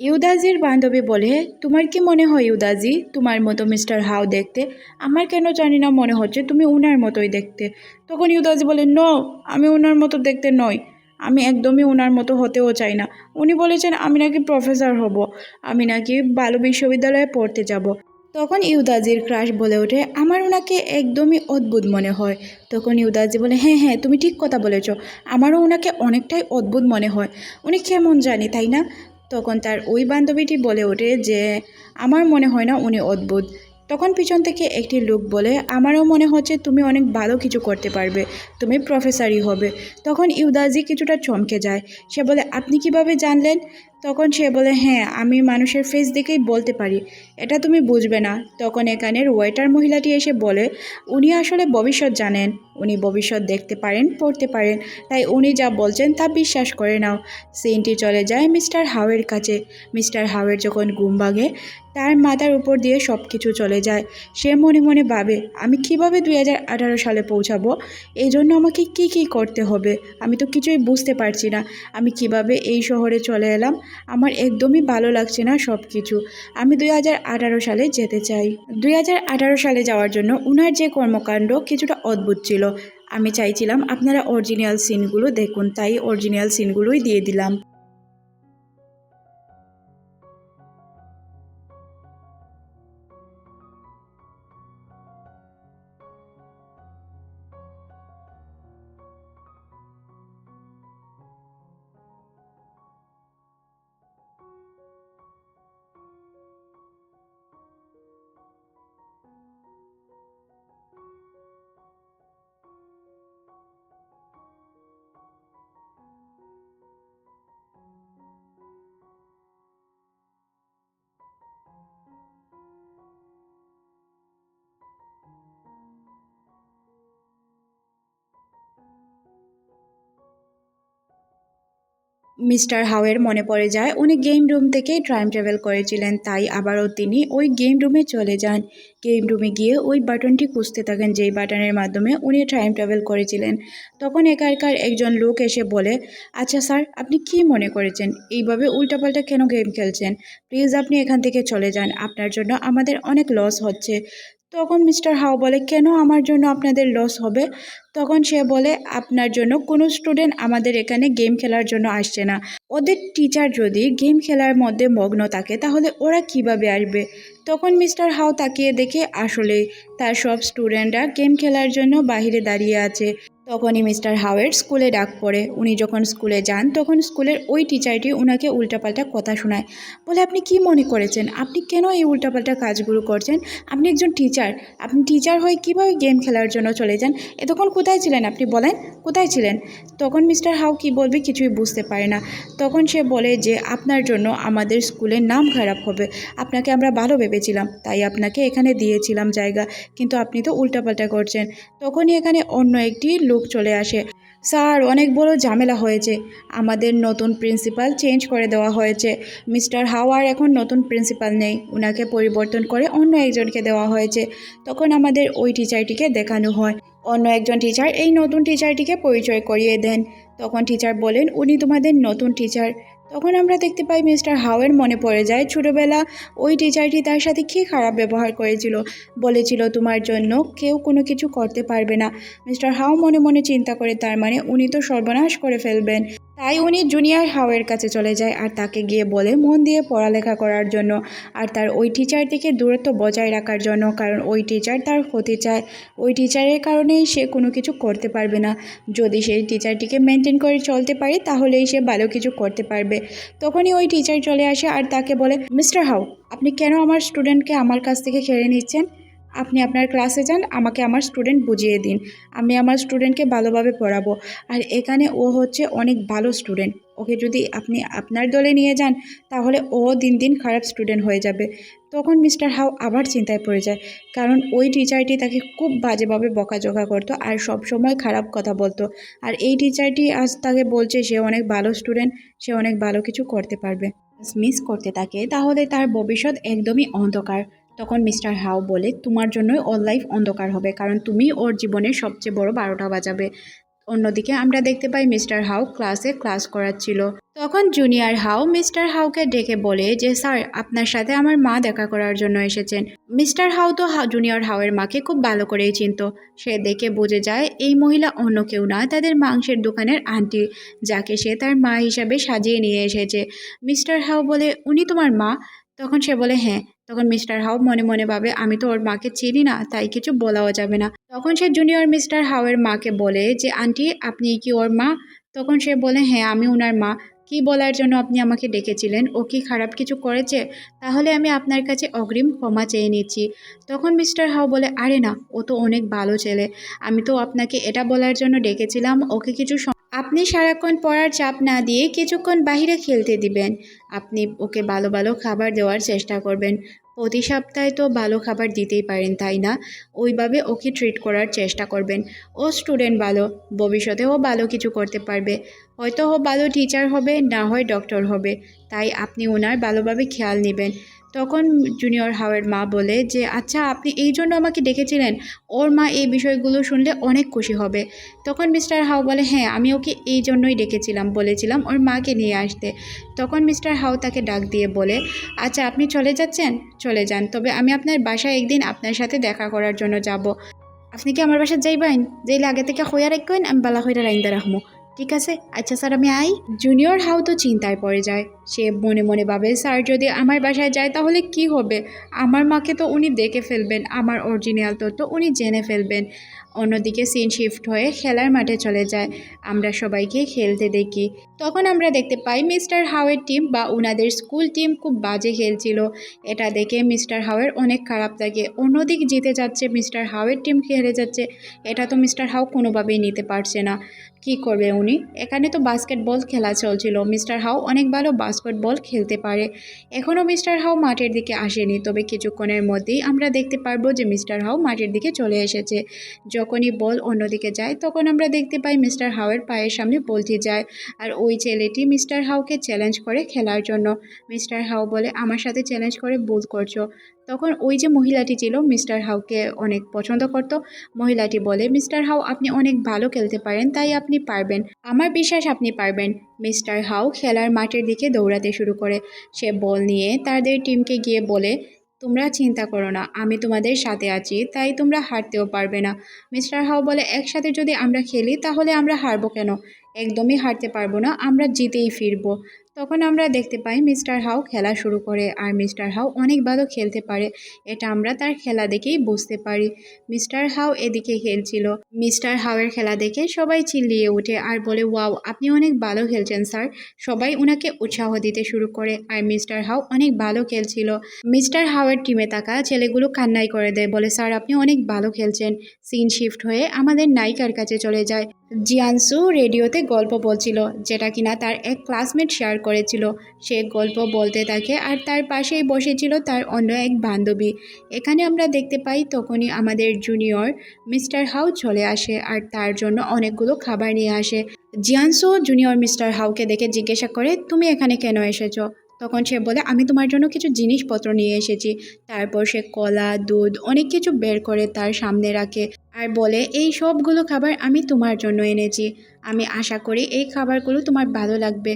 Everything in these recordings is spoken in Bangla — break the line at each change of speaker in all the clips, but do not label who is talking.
ইউদাজির বান্ধবী বলে, তোমার কি মনে হয় ইউদাজি? তোমার মতো মিস্টার হাউ দেখতে? আমার কেন জানি না মনে হচ্ছে তুমি উনার মতোই দেখতে। তখন ইউদাজি বলে, ন, আমি ওনার মতো দেখতে নই। আমি একদমই ওনার মতো হতেও চাই না। উনি বলেছেন, আমি নাকি প্রফেসর হব। আমি নাকি ভালো বিশ্ববিদ্যালয়ে পড়তে যাব। তখন ইউদাজির ক্রাশ বলে ওঠে, আমার ওনাকে একদমই অদ্ভুত মনে হয়। তখন ইউদাজি বলে হ্যাঁ হ্যাঁ তুমি ঠিক কথা বলেছ। আমারও ওনাকে অনেকটাই অদ্ভুত মনে হয়। উনি কেমন জানি, তাই না? তখন তার ওই বান্ধবীটি বলে ওঠে যে, আমার মনে হয় না উনি অদ্ভুত। তখন পিছন থেকে একটি লোক বলে, আমারও মনে হচ্ছে তুমি অনেক ভালো কিছু করতে পারবে, তুমি প্রফেসরই হবে। তখন ইউদাজি কিছুটা চমকে যায়। সে বলে, আপনি কীভাবে জানলেন? তখন সে বলে হ্যাঁ আমি মানুষের ফেস দেখেই বলতে পারি। এটা তুমি বুঝবে না। তখন এখানের ওয়েটার মহিলাটি এসে বলে, উনি আসলে ভবিষ্যৎ জানেন। উনি ভবিষ্যৎ দেখতে পারেন, পড়তে পারেন। তাই উনি যা বলছেন তা বিশ্বাস করে নাও। সিনটি চলে যায় মিস্টার হাওয়ের কাছে। মিস্টার হাওয়ের যখন ঘুম ভাঙে, তার মাথার উপর দিয়ে সব কিছু চলে যায়। সে মনে মনে ভাবে, আমি কীভাবে দুই হাজার আঠারো সালে পৌঁছাবো? এই জন্য আমাকে কি কি করতে হবে? আমি তো কিছুই বুঝতে পারছি না। আমি কীভাবে এই শহরে চলে এলাম? আমার একদমই ভালো লাগছে না সব কিছু আমি দুই হাজার আঠারো সালে যেতে চাই। দুই হাজার আঠারো সালে যাওয়ার জন্য উনার যে কর্মকাণ্ড কিছুটা অদ্ভুত ছিল। আমি চাইছিলাম আপনারা অরিজিনাল সিনগুলো দেখুন, তাই অরিজিনাল সিনগুলোই দিয়ে দিলাম। মিস্টার হাওয়ের মনে পড়ে যায়, উনি গেম রুম থেকে টাইম ট্রাভেল করেছিলেন, তাই আবারও তিনি ওই গেম রুমে চলে যান। গেম রুমে গিয়ে ওই বাটনটি খুঁজতে থাকেন, যেই বাটনের মাধ্যমে উনি টাইম ট্রাভেল করেছিলেন। তখন একারকার একজন লোক এসে বলে আচ্ছা স্যার, আপনি কি মনে করেছেন? এইভাবে উল্টাপাল্টা কেন গেম খেলছেন? প্লিজ আপনি এখান থেকে চলে যান, আপনার জন্য আমাদের অনেক লস হচ্ছে। তখন মিস্টার হাও বলে, কেন আমার জন্য আপনাদের লস হবে? তখন সে বলে, আপনার জন্য কোনো স্টুডেন্ট আমাদের এখানে গেম খেলার জন্য আসছে না। ওদের টিচার যদি গেম খেলার মধ্যে মগ্ন থাকে, তাহলে ওরা কীভাবে আসবে? তখন মিস্টার হাও তাকিয়ে দেখে আসলে তার সব স্টুডেন্টরা গেম খেলার জন্য বাহিরে দাঁড়িয়ে আছে। তখনই মিস্টার হাওয়ের স্কুলে ডাক পড়ে। উনি যখন স্কুলে যান, তখন স্কুলের ওই টিচারটি ওনাকে উল্টাপাল্টা কথা শোনায়। বলে, আপনি কি মনে করেছেন? আপনি কেন এই উল্টাপাল্টা কাজগুলো করছেন? আপনি একজন টিচার। আপনি টিচার হয়ে কীভাবে গেম খেলার জন্য চলে যান? এতক্ষণ কোথায় ছিলেন আপনি বলেন? কোথায় ছিলেন? তখন মিস্টার হাউ কি বলবে কিছুই বুঝতে পারে না। তখন সে বলে যে, আপনার জন্য আমাদের স্কুলের নাম খারাপ হবে। আপনাকে আমরা ভালো ভেবেছিলাম, তাই আপনাকে এখানে দিয়েছিলাম জায়গা। কিন্তু আপনি তো উল্টাপাল্টা করছেন। তখনই এখানে অন্য একটি লোক চলে আসে। স্যার, অনেক বড় ঝামেলা হয়েছে। আমাদের নতুন প্রিন্সিপাল চেঞ্জ করে দেওয়া হয়েছে। মিস্টার হাওয়ার এখন নতুন প্রিন্সিপাল নেই। ওনাকে পরিবর্তন করে অন্য একজনকে দেওয়া হয়েছে। তখন আমাদের ওই টিচারটিকে দেখানো হয়। অন্য একজন টিচার এই নতুন টিচারটিকে পরিচয় করিয়ে দেন। তখন টিচার বলেন, উনি তোমাদের নতুন টিচার। তখন আমরা দেখতে পাই মিস্টার হাওয়ের মনে পড়ে যায়, ছোটোবেলা ওই টিচারটি তার সাথে কী খারাপ ব্যবহার করেছিল? বলেছিল, তোমার জন্য কেউ কোনো কিছু করতে পারবে না। মিস্টার হাও মনে মনে চিন্তা করে, তার মানে উনি তো সর্বনাশ করে ফেলবেন। তাই উনি জুনিয়র হাওয়ের কাছে চলে যায় আর তাকে গিয়ে বলে, মন দিয়ে পড়ালেখা করার জন্য আর তার ওই টিচার থেকে দূরত্ব বজায় রাখার জন্য। কারণ ওই টিচার তার ক্ষতি চায়। ওই টিচারের কারণেই সে কোনো কিছু করতে পারবে না। যদি সেই টিচারটিকে মেনটেন করে চলতে পারে, তাহলেই সে ভালো কিছু করতে পারবে। তখনই ওই টিচার চলে আসে আর তাকে বলে মিস্টার হাউ আপনি কেন আমার স্টুডেন্টকে আমার কাছ থেকে খেড়ে নিচ্ছেন? আপনি আপনার ক্লাসে যান, আমাকে আমার স্টুডেন্ট বুঝিয়ে দিন। আমি আমার স্টুডেন্টকে ভালোভাবে পড়াবো। আর এখানে ও হচ্ছে অনেক ভালো স্টুডেন্ট ওকে যদি আপনি আপনার দলে নিয়ে যান, তাহলে ও দিন দিন খারাপ স্টুডেন্ট হয়ে যাবে। তখন মিস্টার হাউ আবার চিন্তায় পড়ে যায়। কারণ ওই টিচারটি তাকে খুব বাজেভাবে বকাঝকা করতো আর সব সময় খারাপ কথা বলতো। আর এই টিচারটি আজ তাকে বলছে, সে অনেক ভালো স্টুডেন্ট সে অনেক ভালো কিছু করতে পারবে। মিস করতে থাকে, তাহলে তার ভবিষ্যৎ একদমই অন্ধকার। তখন মিস্টার হাও বলে, তোমার জন্যই ওর লাইফ অন্ধকার হবে, কারণ তুমি ওর জীবনের সবচেয়ে বড় বারোটা বাজাবে। অন্যদিকে আমরা দেখতে পাই মিস্টার হাউ ক্লাসে ক্লাস করাচ্ছিল। তখন জুনিয়র হাউ মিস্টার হাউকে ডেকে বলে যে, স্যার, আপনার সাথে আমার মা দেখা করার জন্য এসেছেন। মিস্টার হাউ তো জুনিয়র হাওয়ের মাকে খুব ভালো করেই চিনত। সে দেখে বুঝে যায়, এই মহিলা অন্য কেউ না, তাদের মাংসের দোকানের আন্টি, যাকে সে তার মা হিসাবে সাজিয়ে নিয়ে এসেছে। মিস্টার হাউ বলে, উনি তোমার মা? তখন সে বলে হ্যাঁ। তখন মিস্টার হাউ মনে মনে ভাবে, আমি তো ওর মাকে চিনি না, তাই কিছু বলাও যাবে না। তখন সে জুনিয়র মিস্টার হাউয়ের মাকে বলে যে, আন্টি, আপনি কি ওর মা? তখন সে বলে হ্যাঁ আমি ওনার মা। কি বলার জন্য আপনি আমাকে ডেকেছিলেন? ও কি খারাপ কিছু করেছে? তাহলে আমি আপনার কাছে অগ্রিম ক্ষমা চেয়ে নিচ্ছি। তখন মিস্টার হাউ বলে, আরে না, ও তো অনেক ভালো ছেলে। আমি তো আপনাকে এটা বলার জন্য ডেকেছিলাম। ওকে কিছু আপনি সারাক্ষণ পড়ার চাপ না দিয়ে কিছুক্ষণ বাইরে খেলতে দিবেন। আপনি ওকে ভালো ভালো খাবার দেওয়ার চেষ্টা করবেন। প্রতি সপ্তাহে তো ভালো খাবার দিতেই পারেন, তাই না? ওইভাবে ওকে ট্রিট করার চেষ্টা করবেন। ও স্টুডেন্ট ভালো ভবিষ্যতে ও ভালো কিছু করতে পারবে। হয়তো ও ভালো টিচার হবে, না হয় ডক্টর হবে। তাই আপনি ওনার ভালোভাবে খেয়াল নেবেন। তখন জুনিয়র হাওয়ের মা বলে যে আচ্ছা আপনি এই জন্য আমাকে ডেকেছিলেন। ওর মা এই বিষয়গুলো শুনলে অনেক খুশি হবে। তখন মিস্টার হাও বলে হ্যাঁ আমি ওকে এই জন্যই ডেকেছিলাম, বলেছিলাম ওর মাকে নিয়ে আসতে। তখন মিস্টার হাও তাকে ডাক দিয়ে বলে আচ্ছা আপনি চলে যাচ্ছেন? চলে যান, তবে আমি আপনার বাসায় একদিন আপনার সাথে দেখা করার জন্য যাব। আপনি কি আমার বাসায় যাইবেন? যাইলে আগে থেকে হইয়া রাখবেন, আমি বালা হইয়া রাইন্দা রাখব। ঠিক আছে আচ্ছা স্যার, আমি আই। জুনিয়র হাউ তো চিন্তায় পড়ে যায়। সে মনে মনে ভাবে, স্যার, যদি আমার বাসায় যায় তাহলে কি হবে? আমার মাকে তো উনি দেখে ফেলবেন, আমার অরিজিনাল তো উনি জেনে ফেলবেন। অন্যদিকে সিন শিফট হয়ে খেলার মাঠে চলে যায়। আমরা সবাইকে খেলতে দেখি। তখন আমরা দেখতে পাই মিস্টার হাওয়ের টিম বা ওনাদের স্কুল টিম খুব বাজে খেলছিল। এটা দেখে মিস্টার হাওয়ের অনেক খারাপ লাগে। অন্যদিক জিতে যাচ্ছে মিস্টার হাওয়ের টিম হেরে যাচ্ছে। এটা তো মিস্টার হাউ কোনোভাবেই নিতে পারছে না। কি করবে উনি? এখানে তো বাস্কেটবল খেলা চলছিল। মিস্টার হাউ অনেক ভালো বাস্কেটবল খেলতে পারে। এখনও মিস্টার হাউ মাঠের দিকে আসেনি। তবে কিছুক্ষণের মধ্যেই আমরা দেখতে পারব যে মিস্টার হাউ মাঠের দিকে চলে এসেছে। যখনই বল অন্যদিকে যায়, তখন আমরা দেখতে পাই মিস্টার হাউয়ের পায়ের সামনে বলটি যায় আর ওই ছেলেটি মিস্টার হাউকে চ্যালেঞ্জ করে খেলার জন্য। মিস্টার হাউ বলে, আমার সাথে চ্যালেঞ্জ করে, ভুল করছ। তখন ওই যে মহিলাটি ছিল, মিস্টার হাউকে অনেক পছন্দ করত। মহিলাটি বলে, মিস্টার হাউ আপনি অনেক ভালো খেলতে পারেন, তাই আপনি পারবেন। আমার বিশ্বাস আপনি পারবেন। মিস্টার হাউ খেলার মাঠের দিকে দৌড়াতে শুরু করে। সে বল নিয়ে তাদের টিমকে গিয়ে বলে তোমরা চিন্তা করো না, আমি তোমাদের সাথে আছি, তাই তোমরা হারতেও পারবে না। মিস্টার হাও বলে, একসাথে যদি আমরা খেলি, তাহলে আমরা হারবো কেন? একদমই হারতে পারব না, আমরা জিতেই ফিরবো। তখন আমরা দেখতে পাই মিস্টার হাউ খেলা শুরু করে আর মিস্টার হাউ অনেক ভালো খেলতে পারে, এটা আমরা তার খেলা দেখেই বুঝতে পারি। মিস্টার হাউ এদিকে খেলছিল, মিস্টার হাউয়ের খেলা দেখে সবাই চিল্লিয়ে ওঠে আর বলে, ওয়াও, আপনি অনেক ভালো খেলছেন স্যার। সবাই ওনাকে উৎসাহ দিতে শুরু করে আর মিস্টার হাউ অনেক ভালো খেলছিল। মিস্টার হাউয়ের টিমে থাকা ছেলেগুলো কান্নাই করে দেয়, বলে, স্যার, আপনি অনেক ভালো খেলছেন। সিন শিফট হয়ে আমাদের নায়িকার কাছে চলে যায়। জিয়ানসু রেডিওতে গল্প বলছিল, যেটা কিনা তার এক ক্লাসমেট শেয়ার করেছিল। সে গল্প বলতে থাকে আর তার পাশেই বসেছিল তার অন্য এক বান্ধবী। এখানে আমরা দেখতে পাই তখনই আমাদের জুনিয়র মিস্টার হাউ চলে আসে আর তার জন্য অনেকগুলো খাবার নিয়ে আসে। জিয়ানসু জুনিয়র মিস্টার হাউকে দেখে জিজ্ঞাসা করে, তুমি এখানে কেন এসেছ? তখন সে বলে, আমি তোমার জন্য কিছু জিনিসপত্র নিয়ে এসেছি। তারপর সে কলা, দুধ, অনেক কিছু বের করে তার সামনে রাখে আর বলে, এই সবগুলো খাবার আমি তোমার জন্য এনেছি। আমি আশা করি এই খাবারগুলো তোমার ভালো লাগবে।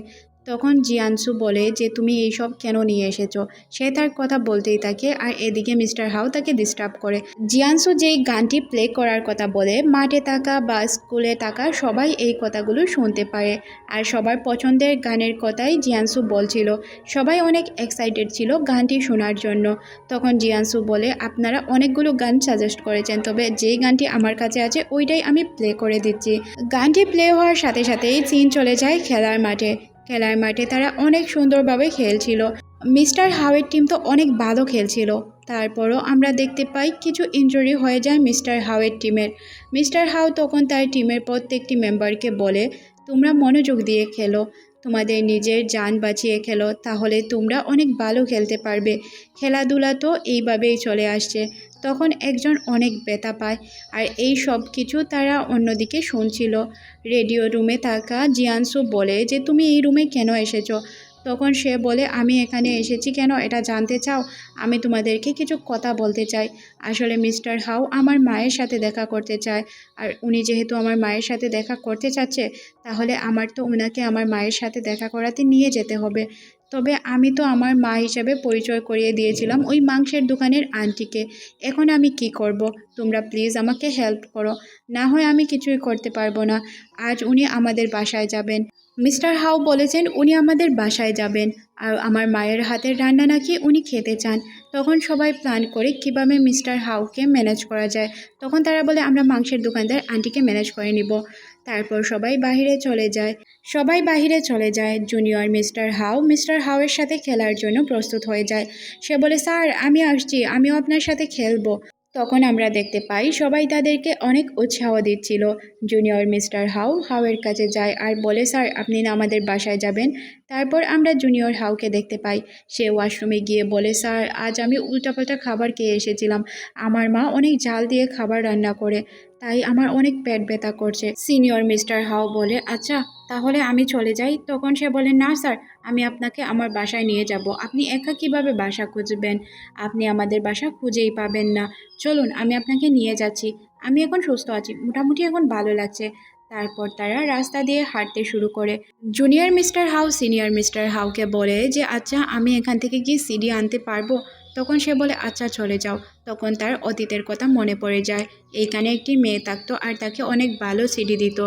তখন জিয়ানসু বলে যে, তুমি এই সব কেন নিয়ে এসেছ? সে তার কথা বলতেই থাকে আর এদিকে মিস্টার হাউ তাকে ডিস্টার্ব করে। জিয়ানসু যেই গানটি প্লে করার কথা বলে, মাঠে থাকা বা স্কুলে থাকা সবাই এই কথাগুলো শুনতে পারে আর সবার পছন্দের গানের কথাই জিয়ানসু বলছিল। সবাই অনেক এক্সাইটেড ছিল গানটি শোনার জন্য। তখন জিয়ানসু বলে, আপনারা অনেকগুলো গান সাজেস্ট করেছেন, তবে যেই গানটি আমার কাছে আছে ওইটাই আমি প্লে করে দিচ্ছি। গানটি প্লে হওয়ার সাথে সাথেই সিন চলে যায় খেলার মাঠে। খেলার মাঠে তারা অনেক সুন্দরভাবে খেলছিল। মিস্টার হাওয়ের টিম তো অনেক ভালো খেলছিল। তারপরও আমরা দেখতে পাই কিছু ইঞ্জুরি হয়ে যায় মিস্টার হাওয়ের টিমের। মিস্টার হাও তখন তার টিমের প্রত্যেকটি মেম্বারকে বলে, তোমরা মনোযোগ দিয়ে খেলো। তোমাদের নিজের যান বাঁচিয়ে খেলো, তাহলে তোমরা অনেক ভালো খেলতে পারবে। খেলাধুলা তো এইভাবেই চলে আসছে। তখন একজন অনেক ব্যথা পায় আর এই সব কিছু তারা অন্যদিকে শুনছিল। রেডিও রুমে থাকা জিয়ানসু বলে যে, তুমি এই রুমে কেন এসেছ? তখন সে বলে, আমি এখানে এসেছি কেন? এটা জানতে চাও? আমি তোমাদেরকে কিছু কথা বলতে চাই। আসলে মিস্টার হাউ আমার মায়ের সাথে দেখা করতে চায়। আর উনি যেহেতু আমার মায়ের সাথে দেখা করতে চাচ্ছে, তাহলে আমার তো ওনাকে আমার মায়ের সাথে দেখা করাতে নিয়ে যেতে হবে। তবে আমি তো আমার মা হিসাবে পরিচয় করিয়ে দিয়েছিলাম ওই মাংসের দোকানের আন্টিকে। এখন আমি কি করব? তোমরা প্লিজ আমাকে হেল্প করো। না হয় আমি কিছুই করতে পারব না। আজ উনি আমাদের বাসায় যাবেন। মিস্টার হাউ বলেছেন, উনি আমাদের বাসায় যাবেন আর আমার মায়ের হাতের রান্না নাকি উনি খেতে চান। তখন সবাই প্ল্যান করে কীভাবে মিস্টার হাউকে ম্যানেজ করা যায়। তখন তারা বলে, আমরা মাংসের দোকানদার আন্টিকে ম্যানেজ করে নিব। তারপর সবাই বাইরে চলে যায়। সবাই বাহিরে চলে যায়। জুনিয়র মিস্টার হাউ মিস্টার হাউয়ের সাথে খেলার জন্য প্রস্তুত হয়ে যায়। সে বলে, স্যার, আমি আসছি। আমিও আপনার সাথে খেলব। তখন আমরা দেখতে পাই সবাই তাদেরকে অনেক উৎসাহ দিচ্ছিল। জুনিয়র মিস্টার হাউ হাউয়ের কাছে যায় আর বলে স্যার আপনি না আমাদের বাসায় যাবেন? তারপর আমরা জুনিয়র হাউকে দেখতে পাই। সে ওয়াশরুমে গিয়ে বলে স্যার আজ আমি উল্টাপাল্টা খাবার খেয়ে এসেছিলাম। আমার মা অনেক জাল দিয়ে খাবার রান্না করে। তাই আমার অনেক পেট ব্যথা করছে। সিনিয়র মিস্টার হাউ বলে আচ্ছা তাহলে আমি চলে যাই। তখন সে বলে, না, স্যার, আমি আপনাকে আমার বাসায় নিয়ে যাব। আপনি একা কীভাবে বাসা খুঁজবেন? আপনি আমাদের বাসা খুঁজেই পাবেন না। চলুন, আমি আপনাকে নিয়ে যাচ্ছি। আমি এখন সুস্থ আছি, মোটামুটি এখন ভালো লাগছে। তারপর তারা রাস্তা দিয়ে হাঁটতে শুরু করে। Junior mister How senior mister হাউকে বলে যে আচ্ছা আমি এখান থেকে গিয়ে সিডি আনতে পারব? তখন সে বলে আচ্ছা চলে যাও। তখন তার অতীতের কথা মনে পড়ে যায়। এইখানে একটি মেয়ে থাকতো আর তাকে অনেক ভালো সিডি দিত।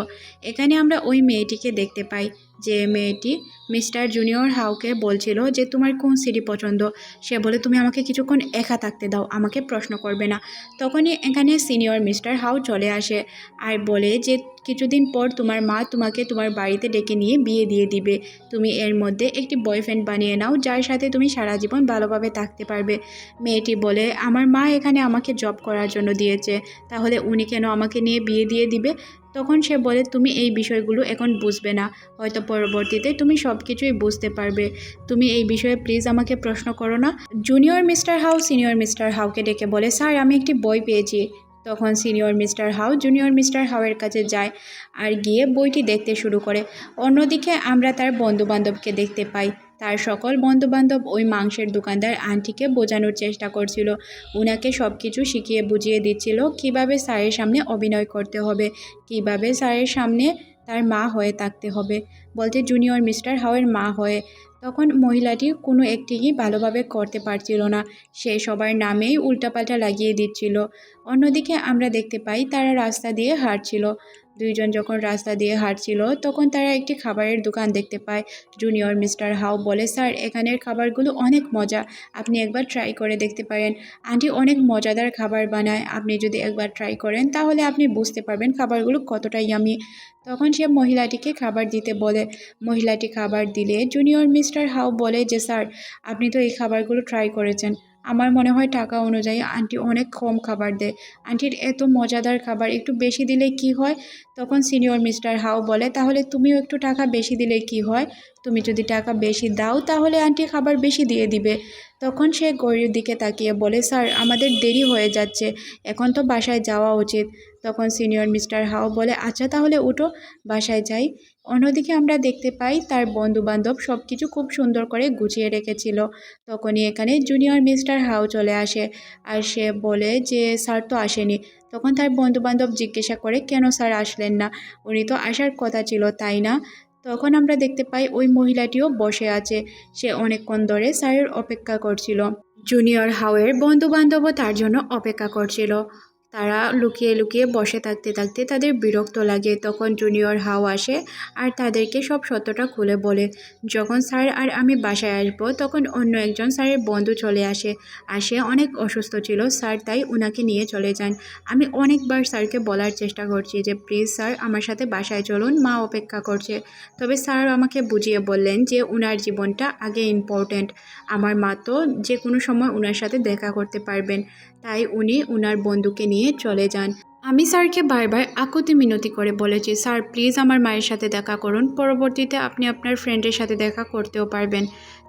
এখানে আমরা ওই মেয়েটিকে দেখতে পাই। যে মেয়েটি মিস্টার জুনিয়র হাউকে বলছিল যে, তোমার কোন সিডি পছন্দ? সে বলে, তুমি আমাকে কিছুক্ষণ একা থাকতে দাও, আমাকে প্রশ্ন করবে না। তখনই এখানে সিনিয়র মিস্টার হাউ চলে আসে আর বলে যে, কিছুদিন পর তোমার মা তোমাকে তোমার বাড়িতে ডেকে নিয়ে বিয়ে দিয়ে দিবে। তুমি এর মধ্যে একটি বয়ফ্রেন্ড বানিয়ে নাও, যার সাথে তুমি সারা জীবন ভালোভাবে থাকতে পারবে। মেয়েটি বলে, আমার মা এখানে আমাকে জব করার জন্য দিয়েছে, তাহলে উনি কেন আমাকে নিয়ে বিয়ে দিয়ে দিবে? তখন সে বলে, তুমি এই বিষয়গুলো এখন বুঝবে না। হয়তো পরবর্তীতে তুমি সব কিছুই বুঝতে পারবে। তুমি এই বিষয়ে প্লিজ আমাকে প্রশ্ন করো না। Junior mister How senior mister হাউকে ডেকে বলে, স্যার, আমি একটি বই পেয়েছি। তখন senior mister How junior mister হাউয়ের কাছে যায় আর গিয়ে বইটি দেখতে শুরু করে। অন্যদিকে আমরা তার বন্ধুবান্ধবকে দেখতে পাই। তার সকল বন্ধুবান্ধব ওই মাংসের দোকানদার আন্টিকে বোঝানোর চেষ্টা করছিল। উনাকে সব কিছু শিখিয়ে বুঝিয়ে দিচ্ছিল কীভাবে স্যারের সামনে অভিনয় করতে হবে, কীভাবে স্যারের সামনে তার মা হয়ে থাকতে হবে। বলতে, জুনিয়র মিস্টার হাওয়ের মা হয়ে। তখন মহিলাটি কোনো একটিই ভালোভাবে করতে পারছিল না। সে সবার নামেই উল্টাপাল্টা লাগিয়ে দিচ্ছিল। অন্যদিকে আমরা দেখতে পাই, তারা রাস্তা দিয়ে হাঁটছিল। দুইজন যখন রাস্তা দিয়ে হাঁটছিল, তখন তারা একটি খাবারের দোকান দেখতে পায়। জুনিয়র মিস্টার হাউ বলে, স্যার, এখানের খাবারগুলো অনেক মজা। আপনি একবার ট্রাই করে দেখতে পারেন। আন্টি অনেক মজাদার খাবার বানায়। আপনি যদি একবার ট্রাই করেন, তাহলে আপনি বুঝতে পারবেন খাবারগুলো কতটা ইয়ামি তখন সে মহিলাটিকে খাবার দিতে বলে। মহিলাটি খাবার দিলে জুনিয়র মিস্টার হাউ বলে যে, স্যার, আপনি তো এই খাবারগুলো ট্রাই করেছেন। আমার মনে হয় টাকা অনুযায়ী আন্টি অনেক কম খাবার দেয়। আন্টির এত মজাদার খাবার, একটু বেশি দিলে কি হয়? তখন সিনিয়র মিস্টার হাও বলে, তাহলে তুমিও একটু টাকা বেশি দিলে কি হয়? তুমি যদি টাকা বেশি দাও, তাহলে আন্টি খাবার বেশি দিয়ে দিবে। তখন সে গরির দিকে তাকিয়ে বলে, স্যার, আমাদের দেরি হয়ে যাচ্ছে, এখন তো বাসায় যাওয়া উচিত। তখন সিনিয়র মিস্টার হাও বলে আচ্ছা তাহলে উঠো, বাসায় যাই। অন্যদিকে আমরা দেখতে পাই, তার বন্ধুবান্ধব সব কিছু খুব সুন্দর করে গুছিয়ে রেখেছিল। তখনই এখানে জুনিয়র মিস্টার হাও চলে আসে, আর সে বলে যে, স্যার তো আসেনি। তখন তার বন্ধুবান্ধব জিজ্ঞাসা করে, কেন স্যার আসলেন না? উনি তো আসার কথা ছিল, তাই না? তখন আমরা দেখতে পাই ওই মহিলাটিও বসে আছে। সে অনেকক্ষণ ধরে স্যারের অপেক্ষা করছিল। জুনিয়র হাওয়ের বন্ধুবান্ধবও তার জন্য অপেক্ষা করছিল। তারা লুকিয়ে লুকিয়ে বসে থাকতে থাকতে তাদের বিরক্ত লাগে। তখন জুনিয়র হাও আসে আর তাদেরকে সব সত্যটা খুলে বলে। যখন স্যার আর আমি বাসায় আসব, তখন অন্য একজন স্যারের বন্ধু চলে আসে। আসে অনেক অসুস্থ ছিল, স্যার তাই ওনাকে নিয়ে চলে যান। আমি অনেকবার স্যারকে বলার চেষ্টা করছি যে, প্লিজ স্যার, আমার সাথে বাসায় চলুন, মা অপেক্ষা করছে। তবে স্যার আমাকে বুঝিয়ে বললেন যে ওনার জীবনটা আগে ইম্পর্ট্যান্ট আমার মা তো যে কোনো সময় ওনার সাথে দেখা করতে পারবেন। তাই উনি ওনার বন্ধুকে নিয়ে চলে যান। আমি স্যারকে বারবার আকুতি মিনতি করে বলেছি, স্যার প্লিজ আমার মায়ের সাথে দেখা করুন। পরবর্তীতে আপনি আপনার ফ্রেন্ডের সাথে দেখা করতেও পারবেন।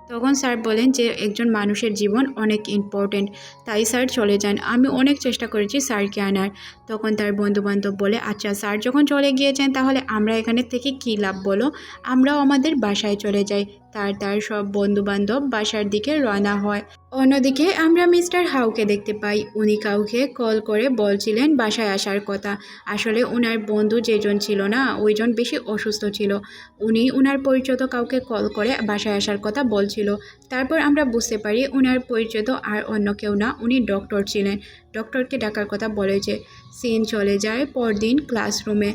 তখন স্যার বলেন যে, একজন মানুষের জীবন অনেক ইম্পর্টেন্ট তাই স্যার চলে যান। আমি অনেক চেষ্টা করেছি স্যারকে আনার। তখন তার বন্ধুবান্ধব বলে আচ্ছা স্যার, যখন চলে গিয়েছেন, তাহলে আমরা এখানে থেকে কী লাভ বলো? আমরাও আমাদের বাসায় চলে যাই। তার তার সব বন্ধুবান্ধব বাসার দিকে রওনা হয়। অন্যদিকে, আমরা মিস্টার হাউকে দেখতে পাই। উনি কাউকে কল করে বলছিলেন বাসায় আসার কথা। আসলে ওনার বন্ধু যেজন ছিল না, ওইজন বেশি অসুস্থ ছিল। উনি ওনার পরিচিত কাউকে কল করে বাসায় আসার কথা বলছিল। তারপর আমরা বুঝতে পারি ওনার পরিচিত আর অন্য কেউ না, উনি ডক্টর ছিলেন। ডক্টরকে ডাকার কথা বলেছে সিন চলে যায় পরদিন ক্লাসরুমে।